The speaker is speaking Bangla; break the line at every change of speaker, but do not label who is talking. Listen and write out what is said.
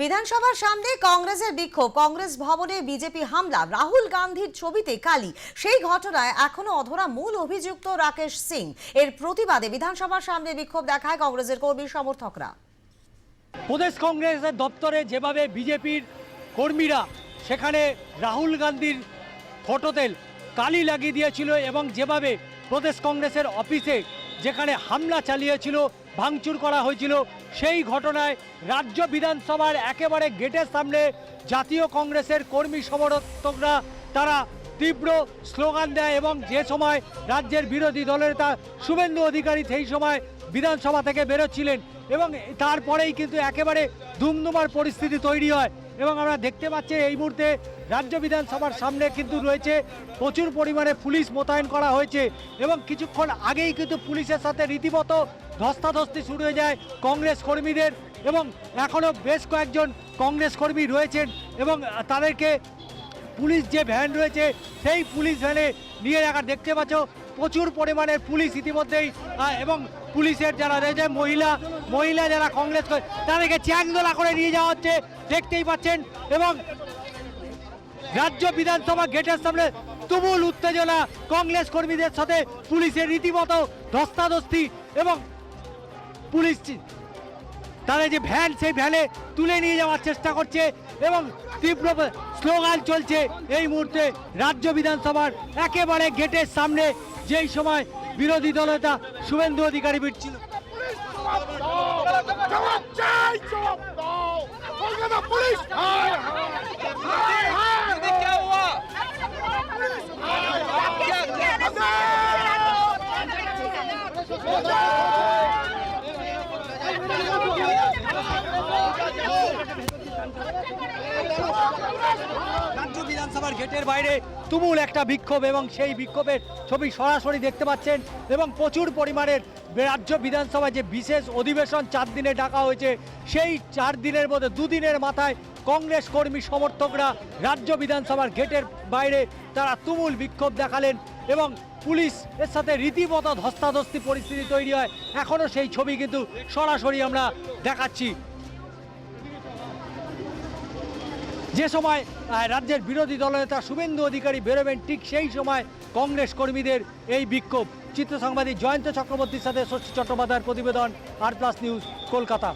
বিধানসভার সামনে কংগ্রেসের বিক্ষোভ। কংগ্রেস ভবনে বিজেপি হামলা। রাহুল গান্ধীর ছবিতে কালি। সেই ঘটনায় এখনও অধরা মূল অভিযুক্ত রাকেশ সিং। এর প্রতিবাদে বিধানসভার সামনে বিক্ষোভ দেখায় কংগ্রেসের কর্মী সমর্থকরা।
প্রদেশ কংগ্রেসের দপ্তরে যেভাবে বিজেপির কর্মীরা সেখানে রাহুল গান্ধীর ফটোতে কালি লাগিয়ে দিয়েছিল এবং যেভাবে প্রদেশ কংগ্রেসের অফিসে যেখানে হামলা চালিয়েছিল, ভাঙচুর করা হয়েছিল সেই ঘটনায় রাজ্য বিধানসভার একেবারে গেটের সামনে জাতীয় কংগ্রেসের কর্মী সমর্থকরা তারা তীব্র স্লোগান দেয় এবং যে সময় রাজ্যের বিরোধী দলের তা শুভেন্দু অধিকারী সেই সময় বিধানসভা থেকে বেরোচ্ছিলেন এবং তারপরেই কিন্তু একেবারে ধুমধুমার পরিস্থিতি তৈরি হয় এবং আমরা দেখতে পাচ্ছি এই মুহূর্তে রাজ্য বিধানসভার সামনে কিন্তু রয়েছে প্রচুর পরিমাণে পুলিশ মোতায়েন করা হয়েছে এবং কিছুক্ষণ আগেই কিন্তু পুলিশের সাথে রীতিমতো ধস্তাধস্তি শুরু হয়ে যায় কংগ্রেস কর্মীদের এবং এখনও বেশ কয়েকজন কংগ্রেস কর্মী রয়েছেন এবং তাদেরকে পুলিশ যে ভ্যান রয়েছে, সেই পুলিশ ভ্যানে নিয়ে রাখা দেখতে পাচ্ছ, প্রচুর পরিমাণের পুলিশ ইতিমধ্যেই এবং পুলিশের যারা রয়েছে, মহিলা মহিলা যারা কংগ্রেস তাদেরকে চ্যাংদোলা করে নিয়ে যাওয়া হচ্ছে, দেখতেই পাচ্ছেন, এবং রাজ্য বিধানসভা গেটের সামনে তুমুল উত্তেজনা কংগ্রেস কর্মীদের সাথে পুলিশের রীতিমতো ধস্তাধস্তি এবং পুলিশ তাদের যে ভ্যান, সেই ভ্যানে তুলে নিয়ে যাওয়ার চেষ্টা করছে এবং তীব্র স্লোগান চলছে এই মুহূর্তে রাজ্য বিধানসভার একেবারে গেটের সামনে। যেই সময় বিরোধী দলনেতা শুভেন্দু অধিকারী
কলকাতা পুলিশ
রাজ্য বিধানসভার গেটের বাইরে তুমুল একটা বিক্ষোভ এবং সেই বিক্ষোভের ছবি সরাসরি দেখতে পাচ্ছেন এবং প্রচুর পরিমাণের রাজ্য বিধানসভায় যে বিশেষ অধিবেশন চার দিনে ডাকা হয়েছে, সেই চার দিনের মধ্যে দুদিনের মাথায় কংগ্রেস কর্মী সমর্থকরা রাজ্য বিধানসভার গেটের বাইরে তারা তুমুল বিক্ষোভ দেখালেন এবং পুলিশ এর সাথে রীতিমতো ধস্তাধস্তি পরিস্থিতি তৈরি হয়। এখনও সেই ছবি কিন্তু সরাসরি আমরা দেখাচ্ছি। যে সময় রাজ্যের বিরোধী দলনেতা শুভেন্দু অধিকারী বেরোবেন, ঠিক সেই সময় কংগ্রেস কর্মীদের এই বিক্ষোভ। চিত্র সাংবাদিক জয়ন্ত চক্রবর্তীর সাথে ষষ্ঠী চট্টোপাধ্যায়ের প্রতিবেদন আর প্লাস নিউজ কলকাতা।